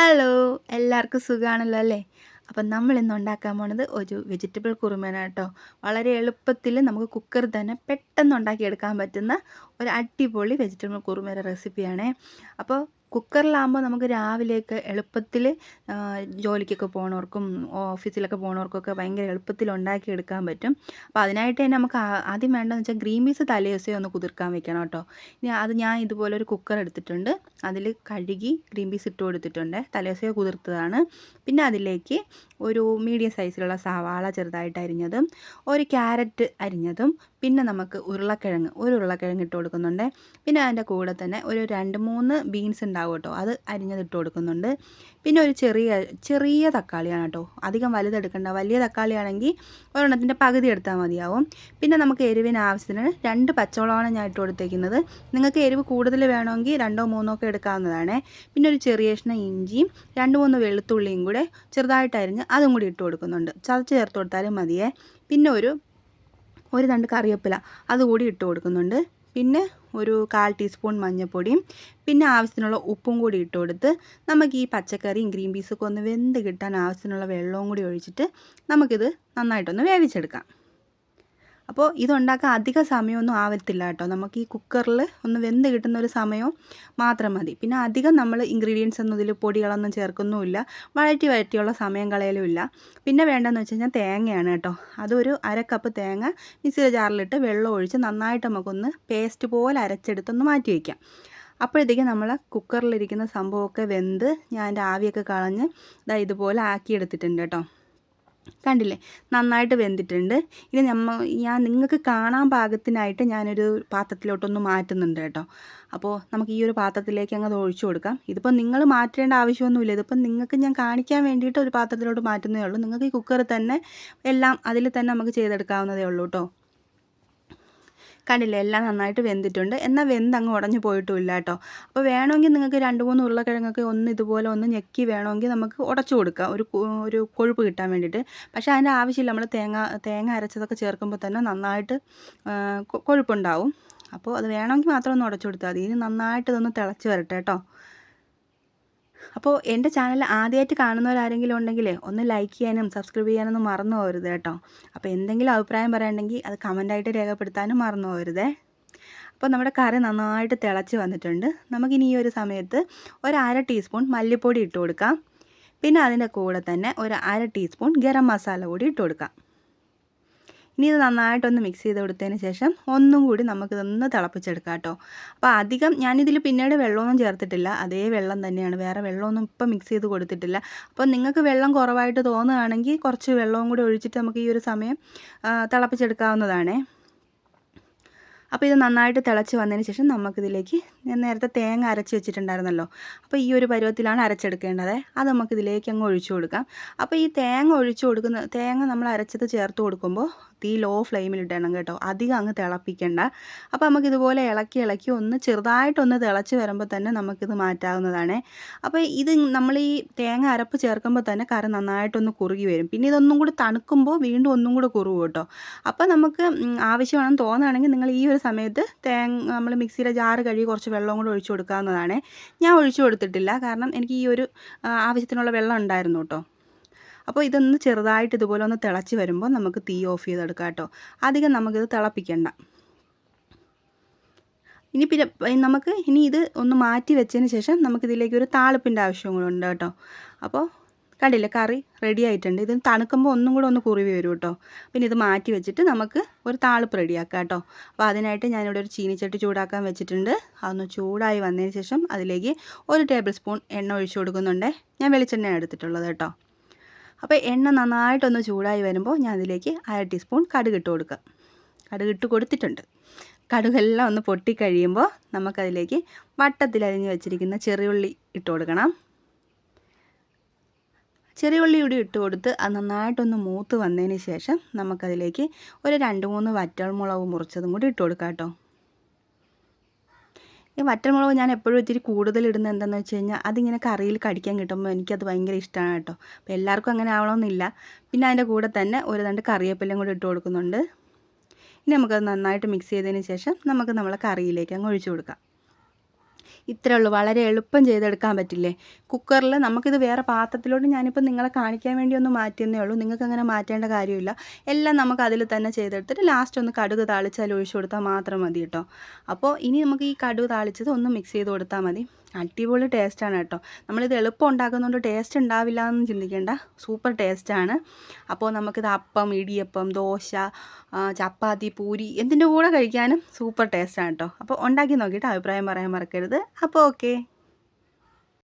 Hello എല്ലാവർക്കും സുഖമാണല്ലോ അല്ലേ? അപ്പം നമ്മൾ ഇന്ന് ഉണ്ടാക്കാൻ പോണത് ഒരു വെജിറ്റബിൾ കുറുമേന കേട്ടോ. വളരെ എളുപ്പത്തിൽ നമുക്ക് കുക്കർ തന്നെ പെട്ടെന്ന് ഉണ്ടാക്കിയെടുക്കാൻ പറ്റുന്ന ഒരു അടിപൊളി വെജിറ്റബിൾ കുറുമേര റെസിപ്പിയാണേ അപ്പോൾ കുക്കറിലാകുമ്പോൾ നമുക്ക് രാവിലെയൊക്കെ എളുപ്പത്തിൽ ജോലിക്കൊക്കെ പോണവർക്കും ഓഫീസിലൊക്കെ പോണവർക്കൊക്കെ ഭയങ്കര എളുപ്പത്തിൽ ഉണ്ടാക്കിയെടുക്കാൻ പറ്റും. അപ്പോൾ അതിനായിട്ട് തന്നെ നമുക്ക് ആദ്യം വേണ്ടതെന്ന് വെച്ചാൽ ഗ്രീൻ പീസ് തലേദിവസം ഒന്ന് കുതിർക്കാൻ വെക്കണം കേട്ടോ. ഇനി അത് ഞാൻ ഇതുപോലെ ഒരു കുക്കർ എടുത്തിട്ടുണ്ട്. അതിൽ കഴുകി ഗ്രീൻ പീസ് ഇട്ട് കൊടുത്തിട്ടുണ്ട്. തലേദിവസമേ കുതിർത്തതാണ്. പിന്നെ അതിലേക്ക് ഒരു മീഡിയം സൈസിലുള്ള സവാള ചെറുതായിട്ട് അരിഞ്ഞതും ഒരു ക്യാരറ്റ് അരിഞ്ഞതും പിന്നെ നമുക്ക് ഉരുളക്കിഴങ്ങ് ഒരു ഉരുളക്കിഴങ്ങ് ഇട്ട് കൊടുക്കുന്നുണ്ട്. പിന്നെ അതിന്റെ കൂടെ തന്നെ ഒരു രണ്ട് മൂന്ന് ബീൻസ് ഉണ്ടാവും കേട്ടോ. അത് അരിഞ്ഞത് ഇട്ട് കൊടുക്കുന്നുണ്ട്. പിന്നെ ഒരു ചെറിയ ചെറിയ തക്കാളിയാണ് കേട്ടോ. അധികം വലുതെടുക്കേണ്ട വലിയ തക്കാളിയാണെങ്കിൽ ഒരെണ്ണത്തിന്റെ പകുതി എടുത്താൽ മതിയാവും. പിന്നെ നമുക്ക് എരിവിന് ആവശ്യത്തിന് രണ്ട് പച്ചമുളകാണ് ഞാൻ ഇട്ട് കൊടുത്തേക്കുന്നത്. നിങ്ങൾക്ക് എരിവ് കൂടുതൽ വേണമെങ്കിൽ രണ്ടോ മൂന്നോ ഒക്കെ എടുക്കാവുന്നതാണ്. പിന്നെ ഒരു ചെറിയ ഇഞ്ചിയും രണ്ട് മൂന്ന് വെളുത്തുള്ളിയും കൂടെ ചെറുതായിട്ട് അരിഞ്ഞ് അതും കൂടി ഇട്ട് കൊടുക്കുന്നുണ്ട്. ചതച്ച് ചേർത്ത് കൊടുത്താലും മതിയേ. പിന്നെ ഒരു ഒരു തണ്ട് കറിവേപ്പില അതുകൂടി ഇട്ട് കൊടുക്കുന്നുണ്ട്. പിന്നെ ഒരു കാൽ ടീസ്പൂൺ മഞ്ഞൾപ്പൊടിയും പിന്നെ ആവശ്യത്തിനുള്ള ഉപ്പും കൂടി ഇട്ട് കൊടുത്ത് നമുക്ക് ഈ പച്ചക്കറിയും ഗ്രീൻ പീസൊക്കെ ഒന്ന് വെന്ത് കിട്ടാൻ ആവശ്യത്തിനുള്ള വെള്ളവും കൂടി ഒഴിച്ചിട്ട് നമുക്കിത് നന്നായിട്ടൊന്ന് വേവിച്ചെടുക്കാം. അപ്പോൾ ഇതുണ്ടാക്കാൻ അധിക സമയമൊന്നും ആവത്തില്ല കേട്ടോ. നമുക്ക് ഈ കുക്കറിൽ ഒന്ന് വെന്ത് കിട്ടുന്ന ഒരു സമയം മാത്രം മതി. പിന്നെ അധികം നമ്മൾ ഇൻഗ്രീഡിയൻസ് ഒന്നും ഇതിൽ പൊടികളൊന്നും ചേർക്കുന്നുമില്ല. വഴറ്റി വഴറ്റിയുള്ള സമയം കളയലുമില്ല. പിന്നെ വേണ്ടതെന്ന് വെച്ച് കഴിഞ്ഞാൽ തേങ്ങയാണ് കേട്ടോ. അതൊരു അര കപ്പ് തേങ്ങ മിക്സിയുടെ ജാറിലിട്ട് വെള്ളം ഒഴിച്ച് നന്നായിട്ട് നമുക്കൊന്ന് പേസ്റ്റ് പോലെ അരച്ചെടുത്തൊന്ന് മാറ്റി വയ്ക്കാം അപ്പോഴത്തേക്കും നമ്മൾ കുക്കറിലിരിക്കുന്ന സംഭവമൊക്കെ വെന്ത് ഞാൻ എന്റെ ആവിയൊക്കെ കളഞ്ഞ് ഇതാ ഇതുപോലെ ആക്കിയെടുത്തിട്ടുണ്ട് കേട്ടോ. കണ്ടില്ലേ? നന്നായിട്ട് വെന്തിട്ടുണ്ട്. ഇനി നമ്മ ഞാൻ നിങ്ങൾക്ക് കാണാൻ പാകത്തിനായിട്ട് ഞാനൊരു പാത്രത്തിലോട്ടൊന്ന് മാറ്റുന്നുണ്ട് കേട്ടോ. അപ്പോൾ നമുക്ക് ഈ ഒരു പാത്രത്തിലേക്ക് അങ്ങ് ഒഴിച്ചു കൊടുക്കാം. ഇതിപ്പോൾ നിങ്ങൾ മാറ്റേണ്ട ആവശ്യമൊന്നുമില്ല. ഇതിപ്പോൾ നിങ്ങൾക്ക് ഞാൻ കാണിക്കാൻ വേണ്ടിയിട്ട് ഒരു പാത്രത്തിലോട്ട് മാറ്റുന്നേ ഉള്ളൂ. നിങ്ങൾക്ക് ഈ കുക്കറിൽ തന്നെ എല്ലാം അതിൽ തന്നെ നമുക്ക് ചെയ്തെടുക്കാവുന്നതേ ഉള്ളൂ കേട്ടോ. കണ്ടില്ലേ എല്ലാം നന്നായിട്ട് വെന്തിട്ടുണ്ട്. എന്നാൽ വെന്ത് അങ്ങ് ഉടഞ്ഞു പോയിട്ടുമില്ല കേട്ടോ. അപ്പോൾ വേണമെങ്കിൽ നിങ്ങൾക്ക് രണ്ട് മൂന്ന് ഉരുളക്കിഴങ്ങൊക്കെ ഒന്ന് ഇതുപോലെ ഒന്ന് ഞെക്കി വേണമെങ്കിൽ നമുക്ക് ഉടച്ചു കൊടുക്കാം. ഒരു ഒരു കൊഴുപ്പ് കിട്ടാൻ വേണ്ടിയിട്ട്. പക്ഷേ അതിന്റെ ആവശ്യമില്ല. നമ്മൾ തേങ്ങ തേങ്ങ അരച്ചതൊക്കെ ചേർക്കുമ്പോൾ തന്നെ നന്നായിട്ട് കൊഴുപ്പുണ്ടാവും. അപ്പോൾ അത് വേണമെങ്കിൽ മാത്രം ഒന്ന് ഉടച്ചു കൊടുത്താൽ മതി. ഇനി നന്നായിട്ട് ഇതൊന്ന് തിളച്ച് വരട്ടെ കേട്ടോ. അപ്പോൾ എന്റെ ചാനൽ ആദ്യമായിട്ട് കാണുന്നവരാരെങ്കിലും ഉണ്ടെങ്കിൽ ഒന്ന് ലൈക്ക് ചെയ്യാനും സബ്സ്ക്രൈബ് ചെയ്യാനൊന്നും മറന്നു പോകരുത് കേട്ടോ. അപ്പോൾ എന്തെങ്കിലും അഭിപ്രായം പറയാനുണ്ടെങ്കിൽ അത് കമന്റായിട്ട് രേഖപ്പെടുത്താനും മറന്നു പോകരുതേ. അപ്പോൾ നമ്മുടെ കറി നന്നായിട്ട് തിളച്ച് വന്നിട്ടുണ്ട്. നമുക്കിനി ഈ ഒരു സമയത്ത് ഒരു അര ടീസ്പൂൺ മല്ലിപ്പൊടി ഇട്ട് കൊടുക്കാം. പിന്നെ അതിന്റെ കൂടെ തന്നെ ഒരു അര ടീസ്പൂൺ ഗരം മസാല കൂടി ഇട്ട് കൊടുക്കാം. ഇനി ഇത് നന്നായിട്ടൊന്ന് മിക്സ് ചെയ്ത് കൊടുത്തതിന് ശേഷം ഒന്നും കൂടി നമുക്കിതൊന്ന് തിളപ്പിച്ചെടുക്കാം കേട്ടോ. അപ്പോൾ അധികം ഞാനിതിൽ പിന്നീട് വെള്ളമൊന്നും ചേർത്തിട്ടില്ല. അതേ വെള്ളം തന്നെയാണ്. വേറെ വെള്ളമൊന്നും ഇപ്പം മിക്സ് ചെയ്ത് കൊടുത്തിട്ടില്ല. അപ്പോൾ നിങ്ങൾക്ക് വെള്ളം കുറവായിട്ട് തോന്നുകയാണെങ്കിൽ കുറച്ച് വെള്ളവും കൂടി ഒഴിച്ചിട്ട് നമുക്ക് ഈ ഒരു സമയം തിളപ്പിച്ചെടുക്കാവുന്നതാണേ. അപ്പോൾ ഇത് നന്നായിട്ട് തിളച്ച് വന്നതിന് ശേഷം നമുക്കിതിലേക്ക് ഞാൻ നേരത്തെ തേങ്ങ അരച്ച് വെച്ചിട്ടുണ്ടായിരുന്നല്ലോ. അപ്പോൾ ഈ ഒരു പരുവത്തിലാണ് അരച്ചെടുക്കേണ്ടത്. അത് നമുക്കിതിലേക്ക് അങ്ങ് ഒഴിച്ചു കൊടുക്കാം. അപ്പോൾ ഈ തേങ്ങ ഒഴിച്ചു കൊടുക്കുന്ന തേങ്ങ നമ്മൾ അരച്ചത് ചേർത്ത് കൊടുക്കുമ്പോൾ തീ ലോ ഫ്ലെയിമിലിട്ടണം കേട്ടോ. അധികം അങ്ങ് തിളപ്പിക്കണ്ട. അപ്പോൾ നമുക്കിതുപോലെ ഇളക്കി ഇളക്കി ഒന്ന് ചെറുതായിട്ടൊന്ന് തിളച്ച് വരുമ്പോൾ തന്നെ നമുക്കിത് മാറ്റാവുന്നതാണ്. അപ്പോൾ ഇത് നമ്മൾ ഈ തേങ്ങ അരപ്പ് ചേർക്കുമ്പോൾ തന്നെ കറി നന്നായിട്ടൊന്ന് കുറുകി വരും. പിന്നെ ഇതൊന്നും കൂടി തണുക്കുമ്പോൾ വീണ്ടും ഒന്നും കൂടി കുറുകും കേട്ടോ. അപ്പോൾ നമുക്ക് ആവശ്യമാണെന്ന് തോന്നുകയാണെങ്കിൽ നിങ്ങൾ ഈ ഒരു സമയത്ത് തേങ്ങ നമ്മൾ മിക്സിയിലെ ജാറ് കഴുകി കുറച്ച് വെള്ളം കൂടി ഒഴിച്ചു കൊടുക്കാവുന്നതാണ്. ഞാൻ ഒഴിച്ചു കൊടുത്തിട്ടില്ല. കാരണം എനിക്ക് ഈ ഒരു ആവശ്യത്തിനുള്ള വെള്ളം ഉണ്ടായിരുന്നു കേട്ടോ. അപ്പോൾ ഇതൊന്ന് ചെറുതായിട്ട് ഇതുപോലെ ഒന്ന് തിളച്ച് വരുമ്പോൾ നമുക്ക് തീ ഓഫ് ചെയ്തെടുക്കാം കേട്ടോ. അധികം നമുക്കിത് തിളപ്പിക്കണ്ട. ഇനി പിന്നെ നമുക്ക് ഇനി ഇത് ഒന്ന് മാറ്റി വെച്ചതിന് ശേഷം നമുക്കിതിലേക്ക് ഒരു താളിപ്പിന്റെ ആവശ്യം കൂടെ ഉണ്ട് കേട്ടോ. അപ്പോൾ കണ്ടില്ലേ കറി റെഡി ആയിട്ടുണ്ട്. ഇത് തണുക്കുമ്പോൾ ഒന്നും കൂടെ ഒന്ന് കുറുവി വരും കേട്ടോ. പിന്നെ ഇത് മാറ്റി വെച്ചിട്ട് നമുക്ക് ഒരു താളിപ്പ് റെഡിയാക്കാം കേട്ടോ. അപ്പോൾ അതിനായിട്ട് ഞാനിവിടെ ഒരു ചീനിച്ചട്ടി ചൂടാക്കാൻ വെച്ചിട്ടുണ്ട്. അതൊന്ന് ചൂടായി വന്നതിന് ശേഷം അതിലേക്ക് ഒരു ടേബിൾ സ്പൂൺ എണ്ണ ഒഴിച്ചു കൊടുക്കുന്നുണ്ട്. ഞാൻ വെളിച്ചെണ്ണയാണ് എടുത്തിട്ടുള്ളത് കേട്ടോ. അപ്പോൾ എണ്ണ നന്നായിട്ടൊന്ന് ചൂടായി വരുമ്പോൾ ഞാൻ അതിലേക്ക് അര ടീസ്പൂൺ കടുക് ഇട്ട് കൊടുക്കുക കടുക് ഇട്ട് കൊടുത്തിട്ടുണ്ട്. കടുകെല്ലാം ഒന്ന് പൊട്ടിക്കഴിയുമ്പോൾ നമുക്കതിലേക്ക് വട്ടത്തിൽ അരിഞ്ഞ് വെച്ചിരിക്കുന്ന ചെറിയുള്ളി ഇട്ട് കൊടുക്കണം. ചെറിയുള്ളി കൂടി ഇട്ട് കൊടുത്ത് അത് നന്നായിട്ടൊന്ന് മൂത്ത് വന്നതിന് ശേഷം നമുക്കതിലേക്ക് ഒരു രണ്ട് മൂന്ന് വറ്റൽമുളക് മുറിച്ചതും കൂടി ഇട്ട് കൊടുക്കാം കേട്ടോ ഈ വറ്റൽമുളക് ഞാൻ എപ്പോഴും ഇത്തിരി കൂടുതൽ ഇടുന്നത് എന്താണെന്ന് വെച്ച് കഴിഞ്ഞാൽ അതിങ്ങനെ കറിയിൽ കടിക്കാൻ കിട്ടുമ്പോൾ എനിക്കത് ഭയങ്കര ഇഷ്ടമാണ് കേട്ടോ. അപ്പോൾ എല്ലാവർക്കും അങ്ങനെ ആവണമെന്നില്ല പിന്നെ അതിന്റെ കൂടെ തന്നെ ഒരു രണ്ട് കറിവേപ്പിലയും കൂടി ഇട്ട് കൊടുക്കുന്നുണ്ട്. ഇനി നമുക്കത് നന്നായിട്ട് മിക്സ് ചെയ്തതിന് ശേഷം നമുക്ക് നമ്മളെ കറിയിലേക്ക് അങ്ങ് ഒഴിച്ചു കൊടുക്കാം. ഇത്രേ ഉള്ളൂ. വളരെ എളുപ്പം ചെയ്തെടുക്കാൻ പറ്റില്ലേ? കുക്കറിൽ നമുക്കിത് വേറെ പാത്രത്തിലോട്ട് ഞാനിപ്പോൾ നിങ്ങളെ കാണിക്കാൻ വേണ്ടി ഒന്ന് മാറ്റിയെന്നേ ഉള്ളൂ. നിങ്ങൾക്ക് അങ്ങനെ മാറ്റേണ്ട കാര്യമില്ല. എല്ലാം നമുക്ക് അതിൽ തന്നെ ചെയ്തെടുത്തിട്ട് ലാസ്റ്റ് ഒന്ന് കടുക് താളിച്ചാൽ ഒഴിച്ചു കൊടുത്താൽ മാത്രം മതി കേട്ടോ അപ്പോൾ ഇനി നമുക്ക് ഈ കടുക് താളിച്ചത് ഒന്ന് മിക്സ് ചെയ്ത് കൊടുത്താൽ മതി. അടിപൊളി ടേസ്റ്റാണ് കേട്ടോ നമ്മളിത് എളുപ്പം ഉണ്ടാക്കുന്നതുകൊണ്ട് ടേസ്റ്റ് ഉണ്ടാവില്ല എന്ന് ചിന്തിക്കേണ്ട. സൂപ്പർ ടേസ്റ്റാണ് അപ്പോൾ നമുക്കിത് അപ്പം ഇടിയപ്പം ദോശ ചപ്പാത്തി പൂരി എന്തിന്റെ കൂടെ കഴിക്കാനും സൂപ്പർ ടേസ്റ്റാണ് കേട്ടോ അപ്പോൾ ഉണ്ടാക്കി നോക്കിയിട്ട് അഭിപ്രായം പറയാൻ മറക്കരുത്. അപ്പോൾ ഓക്കേ.